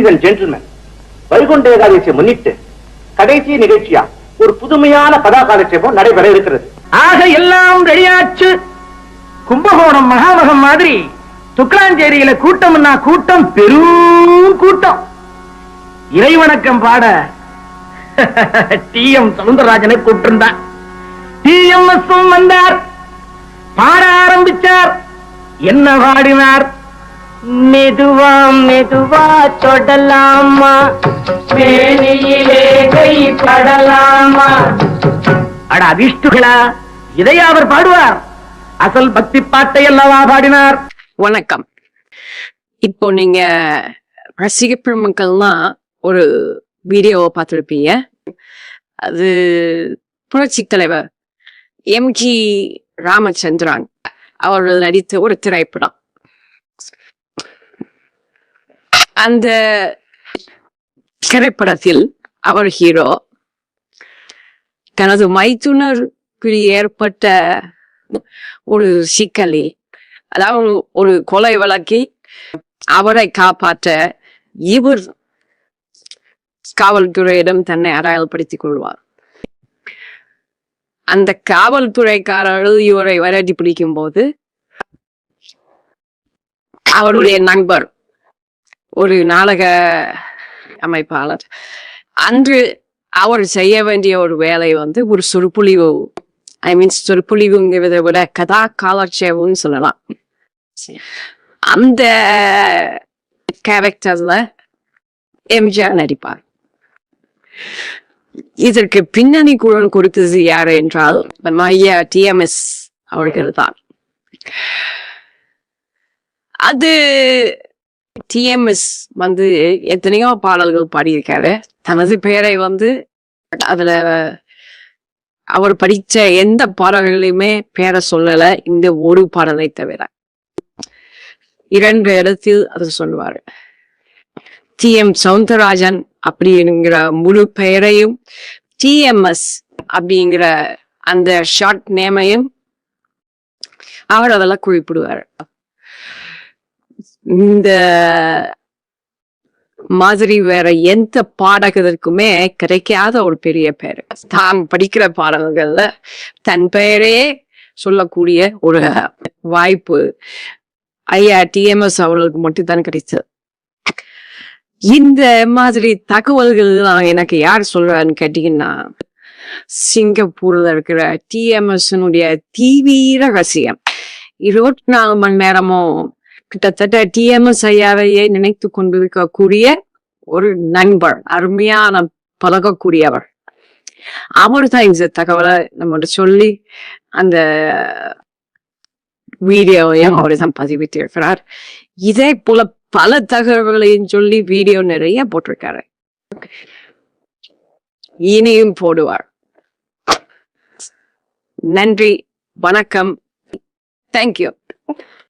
Ladies and gentlemen Vaikunta ஏகாதசியை முன்னிட்டு கடைசி நிகழ்ச்சியா ஒரு புதுமையான பதாகாலட்சேபம் நடைபெற இருக்கிறது. ஆக எல்லாம் ரெடியாச்சு கும்பகோணம் மகாமகம் மாதிரி துக்கலாஞ்சேரியில கூட்டம்னா கூட்டம் பெரும் கூட்டம். இறைவணக்கம் பாட டி எம் சவுந்தரராஜனை கூப்பிட்டிருந்தான். டி எம் எஸ் வந்தார். பாட ஆரம்பிச்சார். என்ன பாடினார்? மெதுவா மெதுவா தொடலாமா? மேனியிலே கை படலாமா? அட அதிர்ஷ்டுகளா இதை அவர் பாடுவார்? அசல் பக்தி பாட்டை அல்லவா பாடினார்? வணக்கம். இப்போ நீங்க ரசிக பெருமக்கள்லாம் ஒரு வீடியோவை பார்த்துருப்பீங்க. அது புரட்சி தலைவர் எம்ஜி ராமச்சந்திரன் அவர்கள் நடித்த ஒரு திரைப்படம். அந்த திரைப்படத்தில் அவர் ஹீரோ தனது மைத்துனருக்கு ஏற்பட்ட ஒரு சிக்கலில் அதாவது ஒரு கொலை வழக்கி அவரை காப்பாற்ற இவர் காவல்துறையிடம் தன்னை அடையாளப்படுத்திக் கொள்வார். அந்த காவல்துறைக்காரர்கள் இவரை விரட்டி பிடிக்கும் போது அவருடைய நண்பர் ஒரு நாடக அமைப்பாளர். அன்று அவர் செய்ய வேண்டிய ஒரு வேலை வந்து ஒரு சொற்பொழிவு. ஐ மீன் சொற்பொழிவுங்கிறத விட கதா காலட்சேபம்னு சொல்லலாம். அந்த கேரக்டர்ல எம்ஜிஆர் நடிப்பார். இதற்கு பின்னணி குரல் கொடுத்தது யாரு என்றால் நம்ம ஐயா டிஎம்எஸ் அவர்கள் தான். அது டிஎம்எஸ் வந்து எத்தனையோ பாடல்கள் பாடியிருக்காரு. தனது பெயரை வந்து அதுல அவர் படிச்ச எந்த பாடல்களையுமே பேரை சொல்லல. இந்த ஒரு பாடலை தவிர. இரண்டு இடத்தில் அது சொல்லுவாரு டி எம் சவுந்தரராஜன் அப்படிங்கிற முழு பெயரையும் டிஎம்எஸ் அப்படிங்கிற அந்த ஷார்ட் நேமையும் அவர் அதெல்லாம் குறிப்பிடுவார். இந்த மாதிரி வேற எந்த பாடகருக்குமே கிடைக்காத ஒரு பெரிய பேர். தான் படிக்கிற பாடல்கள்ல தன் பெயரே சொல்லக்கூடிய ஒரு வாய்ப்பு ஐயா டிஎம்எஸ் அவர்களுக்கு மட்டும்தான் கிடைச்சது. இந்த மாதிரி தகவல்கள் எல்லாம் எனக்கு யார் சொல்றான்னு கேட்டீங்கன்னா சிங்கப்பூர்ல இருக்கிற டிஎம்எஸ் தீவிர ரகசியம். இருபத்தி நாலு மணி நேரமும் கிட்டத்தட்ட டிஎம்எஸ் ஐயாவையே நினைத்து கொண்டிருக்கக்கூடிய ஒரு நண்பர் அருமையான பழகக்கூடியவர். அவர் தான் இந்த தகவலை நம்மகிட்ட சொல்லி அந்த வீடியோவையும் அவர் தான் பதிவிட்டு இருக்கிறார் இதே போல பல தகவல்களையும் சொல்லி வீடியோ நிறைய போட்டிருக்காரு. இனியும் போடுவார். நன்றி வணக்கம். தேங்க்யூ